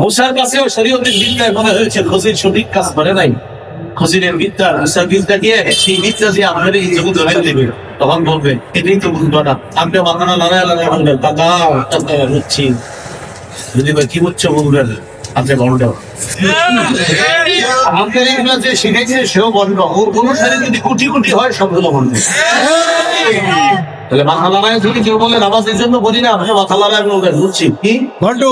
মুসার কাছেও শরীয়তের বিদ্যায় হয়েছে সঠিক কাজ করে নাই। বিদ্যা, মুসার বিদ্যা দিয়ে সেই বিদ্যা দিয়ে এই জগৎ দেবে, তখন বলবে, এটাই তো আপনি বুঝছি যদি কি বুঝছ বলবেন আপনি বন্ধ। আমাদের যে শিখেছে, সেও বন্ধ। ওর যদি কোটি কোটি হয় সবগুলো বন্ধ। তাহলে মাথা যদি কেউ বলে নামাজ এই জন্য বলি না আপনি মাথা লড়াই বলবেন বুঝছি কি? ঘন্টু।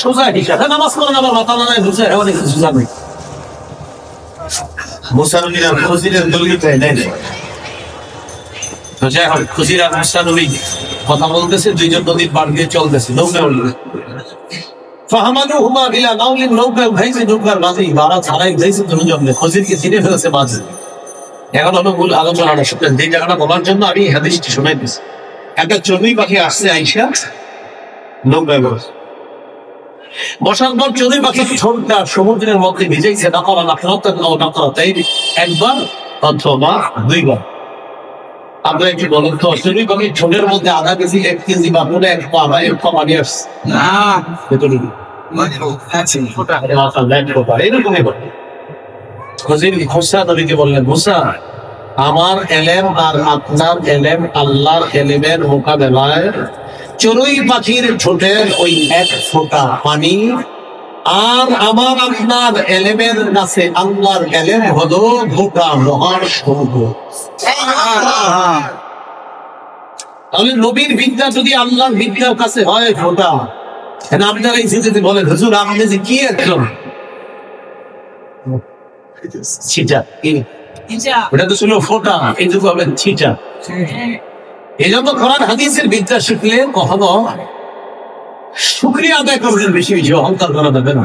সোজা হিসাবে নামাজ পড়েন আবার মাথা লড়াই বুঝে অনেক সোজা নেই মুসানবীরা খুশিদের দলিত নেই। তো যাই হোক খুশিরা মুসানবী কথা বলতেছে দুইজন নদীর পাড় দিয়ে চলতেছে নৌকা উঠবে ফাহামানু হুমা বিলা নাউলিন নৌকা ভাইছে নৌকার মাঝে বারা ছাড়াই ভাইছে দুজন। খুশিরকে চিনে ফেলেছে মাঝে। এখন হলো মূল আলোচনাটা যে জায়গাটা বলার জন্য আমি হাদিসটি দিচ্ছি একটা চর্বি পাখি আসছে আইসা নৌকায় বসে বসার পর চড়ুই পাখি ঠোঁটটা সমুদ্রের মধ্যে ভিজেছে একবার অথবা দুইবার। আমরা একটু বলেন তো চড়ুই পাখির ঠোঁটের মধ্যে আধা কেজি এক কেজি বা পুরো এক পা বা এক পা পানি আসছে? না। করবার এরকমই বলে। খজির খোসা নবীকে বললেন, মুসা, আমার এলেম আর আপনার এলেম আল্লাহর এলেমের মোকাবেলায় চড়ুই পাখির ঠোঁটের ওই এক ফোঁটা পানি আর আমার আপনার এলেমের কাছে আল্লাহর এলেম হলো গোটা মহান সমুদ্র তাহলে নবীর বিদ্যা যদি আল্লাহর বিদ্যার কাছে হয় ফোঁটা আপনারা এই যদি বলেন, হুজুর, আপনি যে কি একজন? ছিটা। ওটা তো ছিল ফোঁটা এইটুকু হবে ছিটা। এই জন্য কোরআন হাদিসের বিদ্যা শিখলে কখনো শুক্রিয়া আদায় করবেন বেশি বেশি অহংকার করা যাবে না।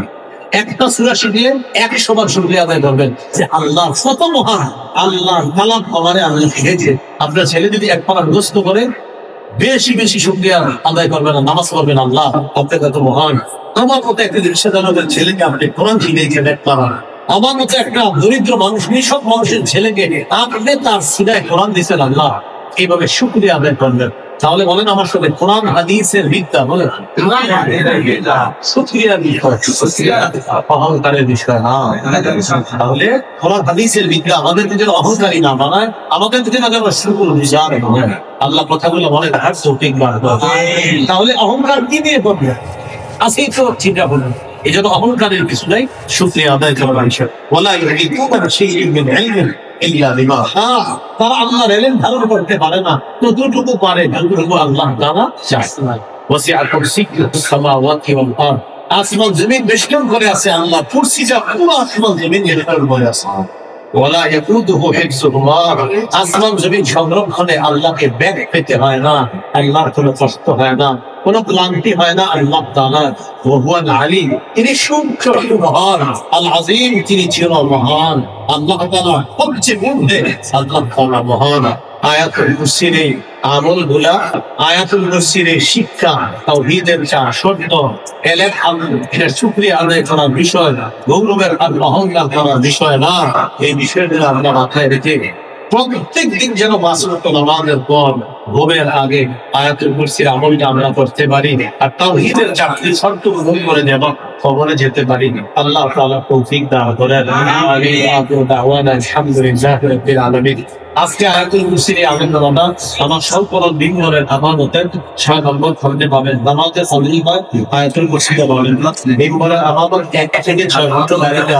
একটা সুরা শিখলে একশো বার শুক্রিয়া আদায় করবেন যে আল্লাহ কত মহান আল্লাহ কালাম আমারে আল্লাহ শিখেছে। আপনার ছেলে যদি এক পালা গ্রস্ত করে বেশি বেশি শুক্রিয়া আদায় করবেন আর নামাজ পড়বেন আল্লাহ আপনার কত মহান। আমার মতো একটা রিক্সাদারকের ছেলেকে আপনি কোরআন শিখিয়েছেন এক পারা আমার মতো একটা দরিদ্র মানুষ নিঃসব মানুষের ছেলেকে আপনি তার সিনায় কোরআন দিচ্ছেন আল্লাহ। এইভাবে শুক্রিয়া আদায় করবেন। তাহলে বলেন আমার সাথে কোরআন হাদিসের বিদ্যা বলেন। অহংকারের বিষয় না। তাহলে কোরআন হাদিসের বিদ্যা আমাদেরকে যেন অহংকারী না বানায় আমাদের যেন শুকুর বিচার। আল্লাহ কথাগুলো মনে রাখার সঠিক তাহলে অহংকার কি দিয়ে করবে? আসেই তো চিন্তা করুন এই জন্য অহংকারের কিছু নাই। শুক্রিয়া আদায় মিন বিমা হ্যাঁ তারা আল্লাহর ইলম ধারণ করতে পারে না। পারে যতটুকু আল্লাহ তাআলা চায়। ওয়াসিআ কুরসিয়্যুহু সামাওয়াতি ওয়াল আরদ। আসমান জমিন বেষ্টন করে আছে আল্লাহ। কুরসি যা পুরো আসমান জমিন করে আছে। ওয়ালা ইয়াকুদুহু হিফযুহুমা আসমান জমিন সংরক্ষণে আল্লাহকে ব্যাগ পেতে হয় না। আল্লাহর কোনো কষ্ট হয় না। কোনো ক্লান্তি হয় না, আল্লাহ তাআলা ওহুয়াল আলিম, তিনি সূক্ষ্ম মহান আল আজিম তিনি চির মহান আল্লাহ তাআলা সবচেয়ে মধ্যে আল্লাহ মহান। আয়াতুল আয়াতুল শিক্ষা, তাওহীদের চা সত্য এলেম এর শুকরিয়া আদায় করার বিষয় না, গৌরবের আর অহংকার করার বিষয় না, এই বিষয়গুলো আমরা মাথায় রেখে প্রত্যেক দিন যেন মাসরত নামাজের পর ঘুমের আগে আয়াতুল কুরসির আমলটা আমরা করতে পারি আর তাওহীদের চাকরি শর্ত পূরণ করে দেব খবরে যেতে পারি আল্লাহ তাআলা তৌফিক দান করেন। আজকে আয়াতুল কুরসির আলোচনাটা আমার সম্পূর্ণ দিন ধরে আমাদের ছয় নম্বর খন্ডে পাবেন। নামাজে হয়। আয়াতুল কুরসিটা বলেন না। এই বলে আমাদের এক থেকে ছয় ঘণ্টা বাইরে